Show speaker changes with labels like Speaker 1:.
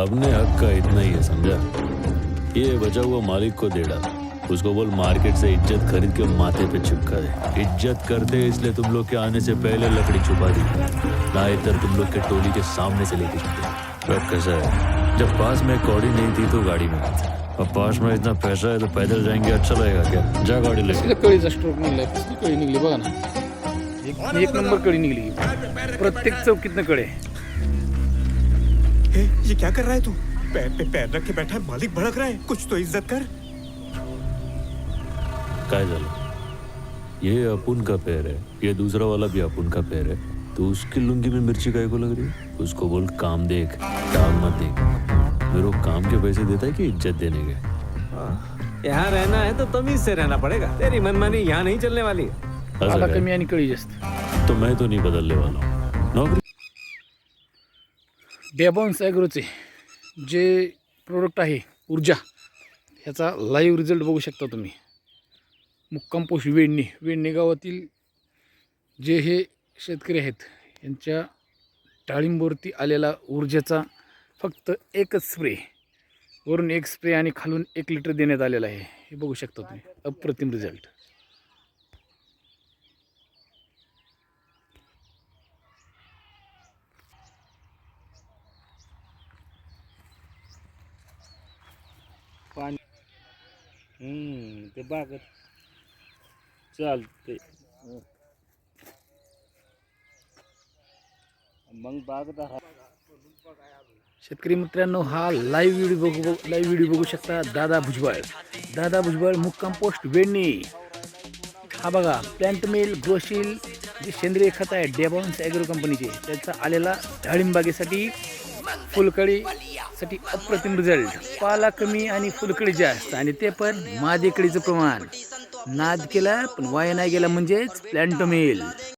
Speaker 1: अपने हक का इतना ही है समझा? ये बचा हुआ मालिक को दे डाल उसको बोल मार्केट से इज्जत खरीद के माथे पे चिपका दे इज्जत करते इसलिए तुम लोग के आने से पहले लकड़ी छुपा दी। ना इधर तुम लोग के टोली के सामने से लेके छुपे अब कैसा है? जब पास में कौड़ी नहीं थी तो गाड़ी में अब पास में इतना पैसा है तो पैदल जाएंगे अच्छा लगेगा क्या? जा गाड़ी लेके।
Speaker 2: कळीचा स्ट्रोक निघलाय कसली कळी निघली बघा ना। एक एक नंबर कळी निघली प्रत्येक चौकीतनं कळे
Speaker 3: हे, ये क्या कर रहा है तू? पैर पे पैर रख के बैठा है मालिक भड़क रहा है। कुछ तो इज़्ज़त कर।
Speaker 1: काय झालं? ये अपुन का पैर है? ये दूसरा वाला भी अपुन का पैर है? तो उसकी लुंगी में मिर्ची काय को लग रही है? उसको बोल काम देख टांग मत देख। मेरे को काम के पैसे देता है कि इज़्ज़त देने के?
Speaker 4: यहाँ रहना है तो तमीज से रहना पड़ेगा। तेरी मनमानी यहाँ नहीं चलने वाली है?
Speaker 2: कमी
Speaker 1: तो मैं तो नहीं बदलने वाला हूँ। नौकरी
Speaker 2: डेबॉन्स ॲग्रोचे जे प्रोडक्ट आहे ऊर्जा ह्याचा लाईव्ह रिझल्ट बघू शकता तुम्ही. मुक्काम पोस्ट वेडणी वेडणी गावातील जे हे शेतकरी आहेत यांच्या डाळिंबवरती आलेला ऊर्जेचा फक्त एकच स्प्रे वरून एक स्प्रे आणि खालून एक लिटर देण्यात आलेला आहे. हे बघू शकता तुम्ही. अप्रतिम रिझल्ट
Speaker 5: पाणी हम्म ते बागत चालते मग बागत
Speaker 2: शेतकरी मित्रांनो हा लाईव्ह व्हिडिओ बघू लाईव्ह व्हिडिओ बघू शकता दादा भुजबळ. दादा भुजबळ मुक्काम पोस्ट वेणी. हा बघा प्लॅन्ट मिल ग्रोशील जे सेंद्रिय खत आहे डेबॉन्स ॲग्रो कंपनीचे त्याचा आलेला डाळिंबागेसाठी साठी अप्रतिम रिझल्ट पाला कमी आणि फुलकडी जास्त आणि ते पण मादेकडीचं प्रमाण. नाद केला पण वाया नाही गेला म्हणजेच प्लॅन्टोमेल.